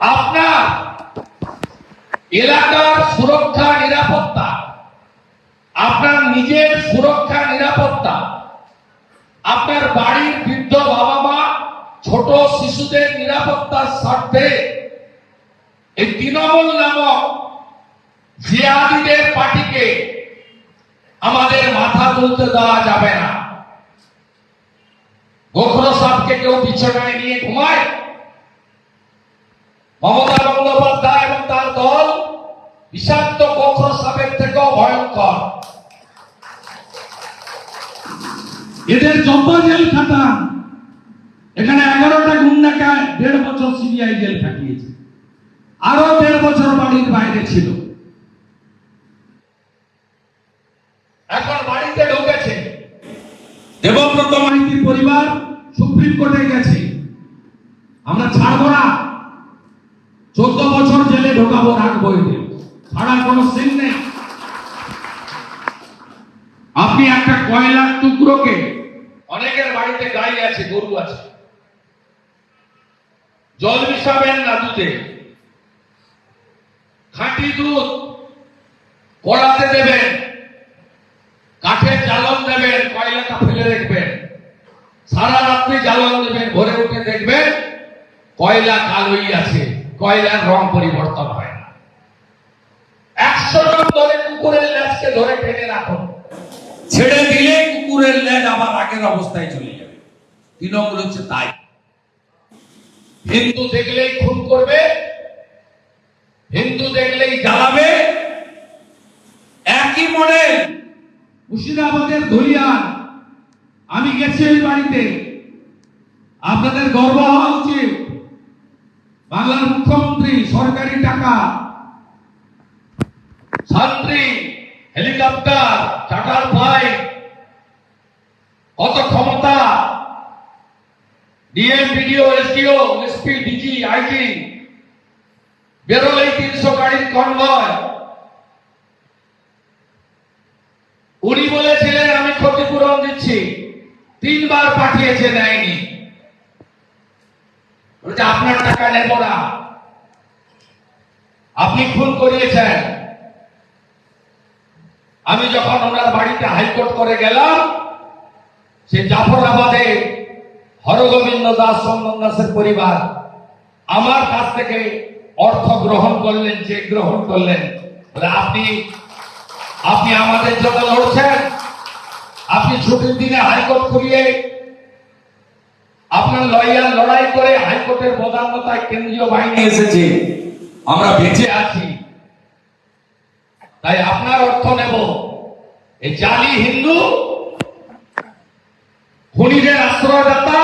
আপনার এলাকার সুরক্ষা, নিরাপত্তা, আপনার নিজের সুরক্ষা, নিরাপত্তা, আপনার বাড়ির বৃদ্ধ বাবা মা ছোট শিশুদের নিরাপত্তার স্বার্থে এই তৃণমূল নামক জিয়াদিদের পার্টিকে আমাদের মাথা তুলতে দেওয়া যাবে না। গোখরো সাপকে কেউ বিছানায় নিয়ে ঘুমায়? মমতা বন্দ্যোপাধ্যায় এবং তার দল বিষাক্ত গোখরো সাপের থেকেও ভয়ঙ্কর। এদের যত জেল খাটান এখানে এগারোটা গুন্ডাকে দেড় বছর সিবিআই জেল খাটিয়েছে। আরও দেড় বছর বাড়ির বাইরে ছিল। এখন বাড়িতে ঢুকেছে। দেবব্রত মাইতির পরিবার সুপ্রিম কোর্টে গেছে। আমরা ছাড়বো না। জেলে ঢোকাবো রাখব এদের ছাড়ার কোনো সিন নেই। আপনি একটা কয়লার টুকরোকে, অনেকের বাড়িতে গাই আছে, গরু আছে, জল মিশাবেন না দুধে, খাঁটি দুধ কড়াতে দেবেন, কাঠের জ্বালন দেবেন, কয়লাটা ফেলে দেখবেন, সারা রাত্রি জ্বালন দেবেন, ভোরে উঠে দেখবেন কয়লা কালোই আছে। কয়লার রং পরিবর্তন হয় না। একশো জন ধরে কুকুরের ল্যাসকে ধরে টেনে রাখুন ছেড়ে দিলে কুকুরের লেজ আবার আগের অবস্থায় চলে যাবে। তৃণমূল হচ্ছে তাই। হিন্দু দেখলেই খুন করবে হিন্দু দেখলেই জ্বালাবে। একই মডেল মুর্শিদাবাদের ধুলিয়ান। আমি গেছি ওই বাড়িতে। আপনাদের গর্ব বাংলার মুখ্যমন্ত্রী, সরকারি টাকা। ছাত্রী, হেলিকপ্টার চার্টার ফ্লাইট কত ক্ষমতা? DM, BDO, SDO, SP, DG, IG, বেরোলেই তিনশো গাড়ির কনভয় উনি বলেছিলেন, আমি ক্ষতিপূরণ দিচ্ছি। তিনবার পাঠিয়েছে দেয়নি। বলছে, আপনার টাকা নেব না। আপনি খুন করিয়েছেন। আমি যখন ওনার বাড়িতে হাইকোর্ট করে গেলাম, সে জাফরাবাদে হরগোবিন্দ দাস চন্দন পরিবার আমার কাছ থেকে অর্থ গ্রহণ করলেন চেক গ্রহণ করলেন। আপনি আপনি আমাদের জন্য লড়ছেন। আপনি ছুটির দিনে হাইকোর্ট করিয়ে আপনার লয়ার লড়াই করে হাইকোর্টের প্রধানতায় কেন্দ্রীয় বাহিনী এসেছে। আমরা বেঁচে আছি। তাই আপনার অর্থ নেব। এই জালি হিন্দু, খুনিদের আশ্রয়দাতা,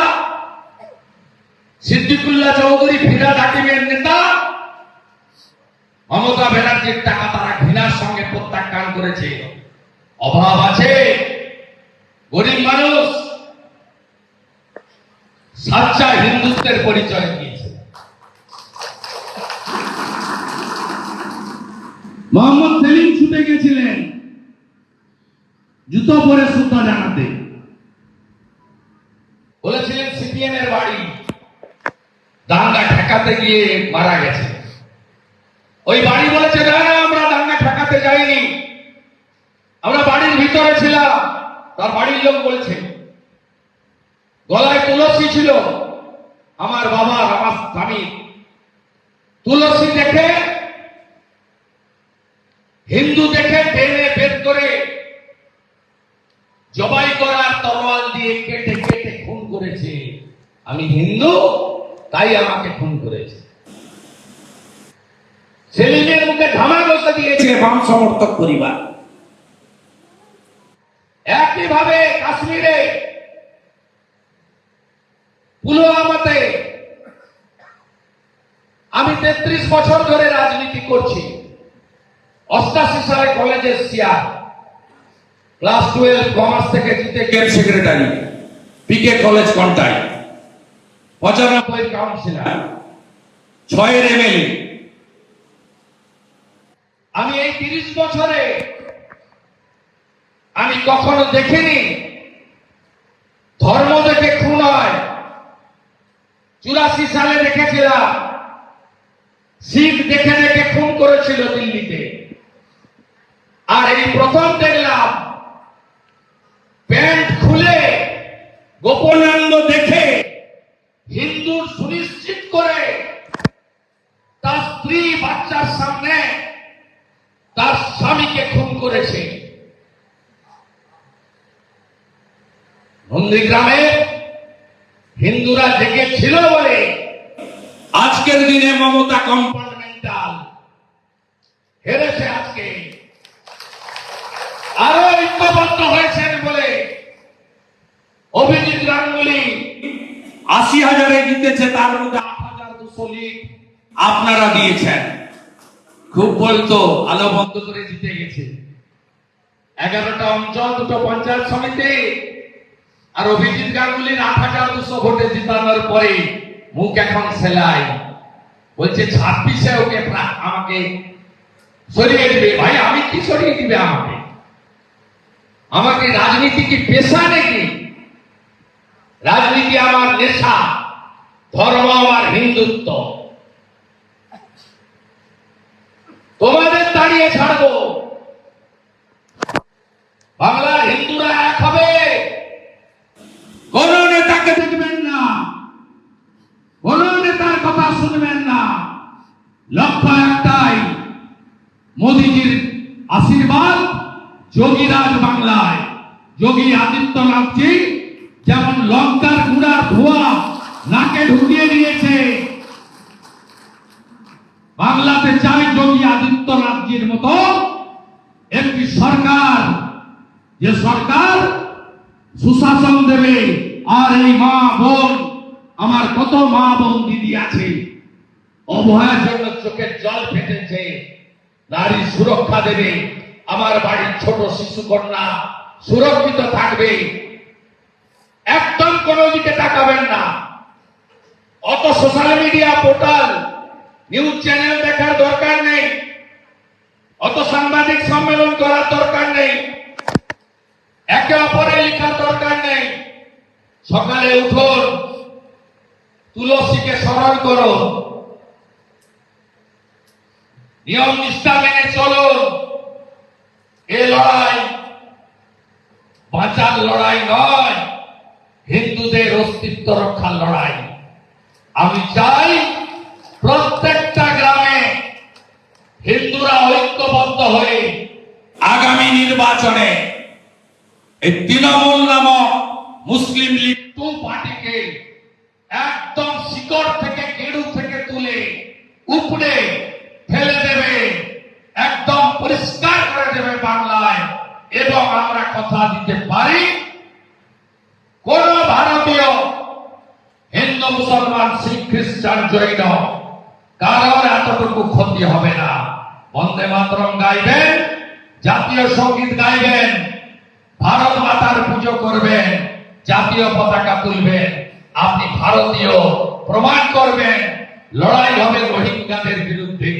সিদ্দিকুল্লাহ চৌধুরী ফিরাদ হাকিমের নেতা, মমতা ব্যানার্জির টাকা তারা ঘৃণার সঙ্গে প্রত্যাখ্যান করেছে। অভাব আছে। গরিব মানুষ সাচ্চা হিন্দুত্বের পরিচয় দিয়েছে। মোহাম্মদ সেলিম ছুটে গেছিলেন। জুতো পরে শ্রদ্ধা জানাতে। বলেছিলেন সিপিএম এর বাড়ি। দাঙ্গা ঠেকাতে গিয়ে মারা গেছে। ওই বাড়ি বলেছে না আমরা দাঙ্গা ঠেকাতে যাইনি। আমরা বাড়ির ভিতরে ছিলাম। তার বাড়ির লোক বলেছে গলায় তুলসী ছিল। আমার বাবা, আমার স্বামী তুলসী দেখে, হিন্দু দেখে টেনে বের করে জবাই করার তরোয়াল দিয়ে কেটে কেটে খুন করেছে। আমি হিন্দু, তাই আমাকে খুন করেছে। সেলিমের মুখে ধামাগোসা দিয়েছে বাম সমর্থক পরিবার। একইভাবে কাশ্মীরে পুলওয়ামাতে আমি তেত্রিশ বছর ধরে রাজনীতি করছি। অষ্টাশি সালে কলেজের সিয়ার ক্লাস টুয়েলভ কমার্স থেকে জিতে গেট সেক্রেটারি পিকে কলেজ কন্টাই পঁচানব্বই কাউন্সিলর। ছয়ের এমএলএ। আমি এই তিরিশ বছরে আমি কখনো দেখিনি। ধর্ম দেখে খুন হয়। চুরাশি সালে দেখেছিলাম। শিখ দেখে দেখে খুন করেছিল দিল্লিতে। আর এই প্রথম দেখলাম, প্যান্ট খুলে গোপনাঙ্গ দেখে হিন্দুর সুনিশ্চিত করে তার স্ত্রী বাচ্চার সামনে তার স্বামীকে খুন করেছে। নন্দীগ্রামে হিন্দুরা জেগেছিল বলে আজকের দিনে মমতা কম্পার্টমেন্টাল হেরেছে আজকে। আরও ঐক্যবদ্ধ হয়েছেন বলে অভিজিৎ গাঙ্গুলি। আশি হাজারে জিতেছে তার মধ্যে আট হাজার দুশো লিড আপনারা দিয়েছেন। খুব বলতো আলো বন্ধ করে জিতে গেছে। এগারোটা অঞ্চল দুটো পঞ্চায়েত সমিতি আর অভিজিৎ গাঙ্গুলির আট হাজার দুশো ভোটে জিতানোর পরে মুখ এখন সেলাই। বলছে, ছাব্বিশে ওকে আমাকে সরিয়ে দিবে। ভাই, আমি কি সরিয়ে দিবে আমাকে? আমাকে রাজনীতি কি পেশা নাকি? রাজনীতি আমার নেশা, ধর্ম আমার হিন্দুত্ব। তোমাদের দাঁড়িয়ে ছাড়বো। বাংলার হিন্দুরা এক হবে কোন নেতাকে দেখবেন না কোন নেতার কথা শুনবেন না লক্ষ্য একটাই মোদিজির আশীর্বাদ যোগীরাজ বাংলায়। যোগী আদিত্যনাথজি যেমন লঙ্কার গুড়ার ধোয়া নাকে ঢুকিয়ে দিয়েছে। বাংলাতে চাই যোগী আদিত্যনাথজির মতো একটি সরকার। যে সরকার সুশাসন দেবে। আর এই মা বোন, আমার কত মা বোন দিদি আছে। অভয়ের জন্য চোখের জল ফেটেছে। নারী সুরক্ষা দেবে। আমার বাড়ির ছোট শিশু কন্যা সুরক্ষিত থাকবে। একদম কোনো দিকে তাকাবেন না। অত social media portal news channel দেখার দরকার নেই। অত সাংবাদিক সম্মেলন করার দরকার নেই। একে অপরে লেখার দরকার নেই। সকালে উঠুন, তুলসীকে স্মরণ করো নিয়ম নিষ্ঠা মেনে চলুন। এ লড়াই, বাঁচার লড়াই নয়, হিন্দুদের অস্তিত্ব রক্ষার লড়াই। আমি চাই প্রত্যেকটা গ্রামে হিন্দুরা ঐক্যবদ্ধ হয়ে আগামী নির্বাচনে এই তৃণমূল নামক মুসলিম কথা দিতে পারি? কোন ভারতীয় হিন্দু, মুসলমান, শিখ, খ্রিস্টান, জৈন, কারোর এতটুকু ক্ষতি হবে না। বন্দে মাতরম গাইবেন, জাতীয় সংগীত গাইবেন, ভারত মাতার পুজো করবেন, জাতীয় পতাকা তুলবেন, আপনি ভারতীয় প্রমাণ করবেন, লড়াই হবে রোহিঙ্গাদের বিরুদ্ধে,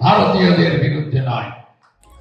ভারতীয়দের বিরুদ্ধে নয়।